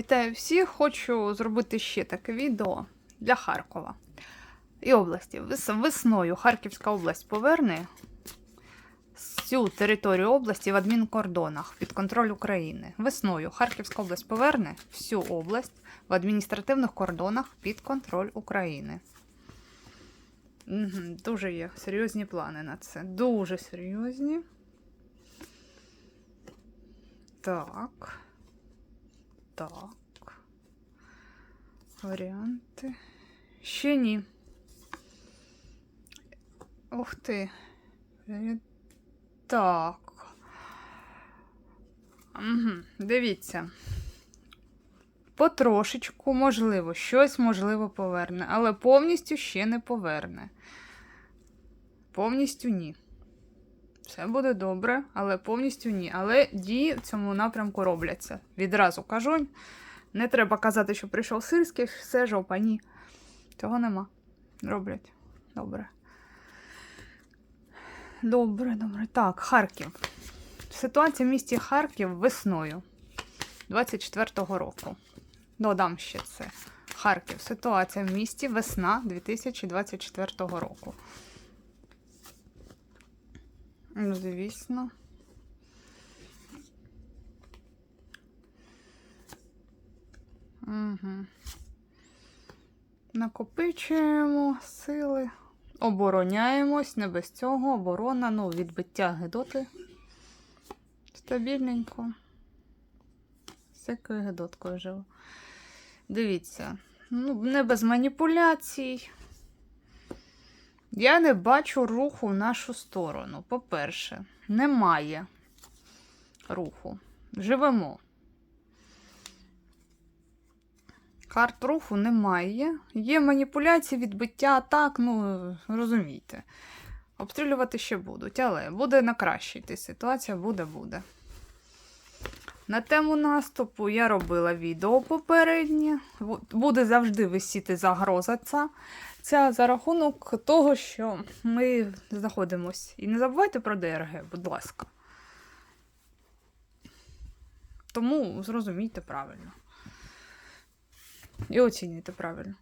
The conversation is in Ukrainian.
Вітаю всіх! Хочу зробити ще таке відео для Харкова і області. Вес- Весною Харківська область поверне цю територію області в адмінкордонах під контроль України. Весною Харківська область поверне всю область в адміністративних кордонах під контроль України. Дуже є серйозні плани на це. Дуже серйозні. Так. Так. Варіанти. Ще ні. Ух ти. Е, Так. Угу. Дивіться. Потрошечку, можливо, щось можливо поверне, але повністю ще не поверне. Повністю ні. Все буде добре, але повністю ні. Але дії в цьому напрямку робляться. Відразу кажу. Не треба казати, що прийшов сирський, все жопа, ні. Цього нема. Роблять. Добре. Добре, добре. Так, Харків. Ситуація в місті Харків весною 24-го року. Додам ще це. Харків. Ситуація в місті весна 2024 року. Ну, звісно. Угу. Накопичуємо сили. Обороняємось, не без цього. Оборона, ну, відбиття гидоти. Стабільненько. Всякою гидоткою живу. Дивіться. Ну, не без маніпуляцій. Я не бачу руху в нашу сторону. По-перше, немає руху. Живемо. Карт руху немає. Є маніпуляції, відбиття атак, ну, розумієте. Обстрілювати ще будуть, але буде на краще йти ситуація, буде-буде. На тему наступу я робила відео попереднє. Буде завжди висіти загроза ця. Ця за рахунок того, що ми знаходимось. І не забувайте про ДРГ, будь ласка. Тому зрозумійте правильно. І оцінюйте правильно.